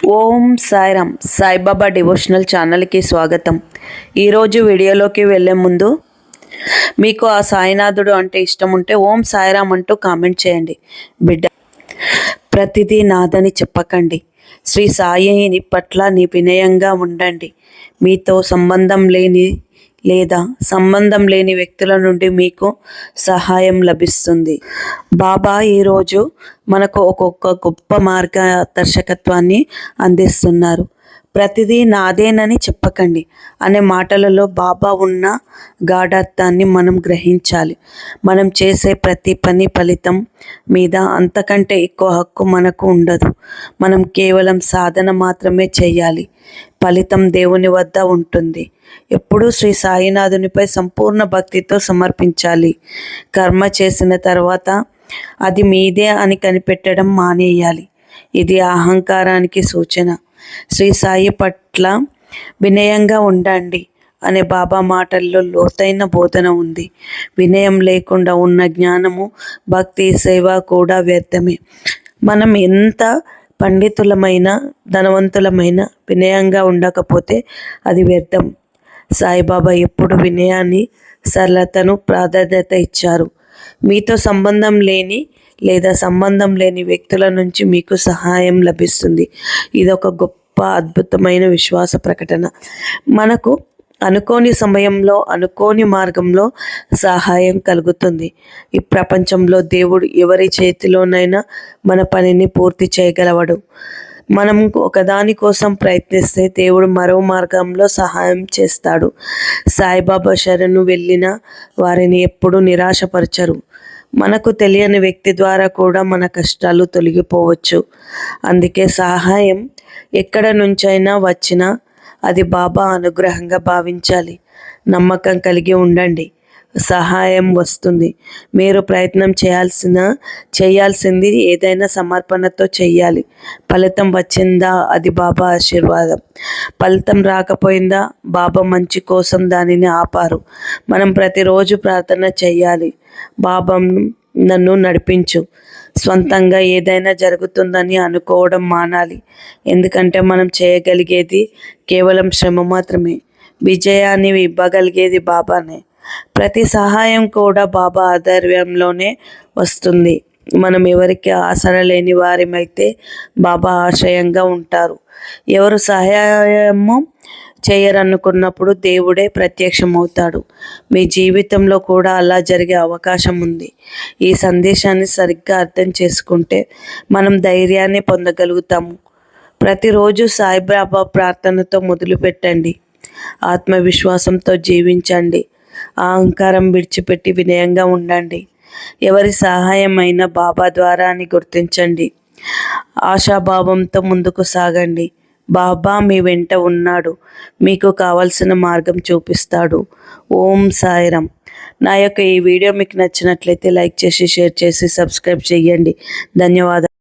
ఓం Sairam Saibaba devotional ఛానల్కి స్వాగతం. ఈరోజు వీడియోలోకి వెళ్ళే ముందు మీకు ఆ సాయినాథుడు అంటే ఇష్టం ఉంటే ఓం సాయిరామ్ అంటూ కామెంట్ చేయండి. బిడ్డ ప్రతిదీ నాదని చెప్పకండి. శ్రీ సాయి పట్ల నీ వినయంగా ఉండండి. మీతో సంబంధం లేని లేదా సంబంధం లేని వ్యక్తుల నుండి మీకు సహాయం లభిస్తుంది. బాబా ఈరోజు మనకు ఒక్కొక్క గొప్ప మార్గదర్శకత్వాన్ని అందిస్తున్నారు. ప్రతిదీ నాదేనని చెప్పకండి. అనే మాటలలో బాబా ఉన్న గాఢార్థాన్ని మనం గ్రహించాలి. మనం చేసే ప్రతి పని ఫలితం మీద అంతకంటే ఎక్కువ హక్కు మనకు ఉండదు. మనం కేవలం సాధన మాత్రమే చేయాలి. ఫలితం దేవుని వద్ద ఉంటుంది. ఎప్పుడూ శ్రీ సాయినాథునిపై సంపూర్ణ భక్తితో సమర్పించాలి. కర్మ చేసిన తర్వాత అది మీదే అని కనిపెట్టడం మానేయాలి. ఇది అహంకారానికి సూచన. శ్రీ సాయి పట్ల వినయంగా ఉండండి అనే బాబా మాటల్లో లోతైన బోధన ఉంది. వినయం లేకుండా ఉన్న జ్ఞానము భక్తి సేవ కూడా వ్యర్థమే. మనం ఎంత పండితులమైన ధనవంతులమైన వినయంగా ఉండకపోతే అది వ్యర్థం. సాయిబాబా ఎప్పుడు వినయాన్ని సరళతను ప్రాధాన్యత ఇచ్చారు. మీతో సంబంధం లేని లేదా సంబంధం లేని వ్యక్తుల నుంచి మీకు సహాయం లభిస్తుంది. ఇది ఒక గొప్ప అద్భుతమైన విశ్వాస ప్రకటన. మనకు అనుకోని సమయంలో అనుకోని మార్గంలో సహాయం కలుగుతుంది. ఈ ప్రపంచంలో దేవుడు ఎవరి చేతిలోనైనా మన పనిని పూర్తి చేయగలవడు. మనం ఒకదాని కోసం ప్రయత్నిస్తే దేవుడు మరో మార్గంలో సహాయం చేస్తాడు. సాయిబాబా శరణు వెళ్ళిన వారిని ఎప్పుడూ నిరాశపరచరు. మనకు తెలియని వ్యక్తి ద్వారా కూడా మన కష్టాలు తొలగిపోవచ్చు. అందుకే సహాయం ఎక్కడ నుంచైనా వచ్చినా అది బాబా అనుగ్రహంగా భావించాలి. నమ్మకం కలిగి ఉండండి. సహాయం వస్తుంది. మీరు ప్రయత్నం చేయాల్సిన చేయాల్సింది ఏదైనా సమర్పణతో చేయాలి ఫలితం వచ్చిందా? అది బాబా ఆశీర్వాదం. ఫలితం రాకపోయిందా? బాబా మంచి కోసం దానిని ఆపారు. మనం ప్రతిరోజు ప్రార్థన చేయాలి బాబా నన్ను నడిపించు. సొంతంగా ఏదైనా జరుగుతుందని అనుకోవడం మానాలి. ఎందుకంటే మనం చేయగలిగేది కేవలం శ్రమ మాత్రమే. విజయాన్ని ఇవ్వగలిగేది బాబానే. ప్రతి సహాయం కూడా బాబా ఆధ్వర్యంలోనే వస్తుంది. మనం ఎవరికి ఆసర లేని వారిమైతే బాబా ఆశ్రయంగా ఉంటారు. ఎవరు సహాయము చేయరనుకున్నప్పుడు దేవుడే ప్రత్యక్షమవుతాడు. మీ జీవితంలో కూడా అలా జరిగే అవకాశం ఉంది. ఈ సందేశాన్ని సరిగ్గా అర్థం చేసుకుంటే మనం ధైర్యాన్ని పొందగలుగుతాము. ప్రతిరోజు సాయిబాబా ప్రార్థనతో మొదలుపెట్టండి. ఆత్మవిశ్వాసంతో జీవించండి. అహంకారం విడిచిపెట్టి వినయంగా ఉండండి. ఎవరి సహాయమైన బాబా ద్వారా అని గుర్తించండి. ఆశాభావంతో ముందుకు సాగండి. బాబా మీ వెంట ఉన్నాడు. మీకు కావలసిన మార్గం చూపిస్తాడు. ఓం సాయిరం. నా యొక్క ఈ వీడియో మీకు నచ్చినట్లయితే లైక్ చేసి షేర్ చేసి సబ్స్క్రైబ్ చేయండి. ధన్యవాదాలు.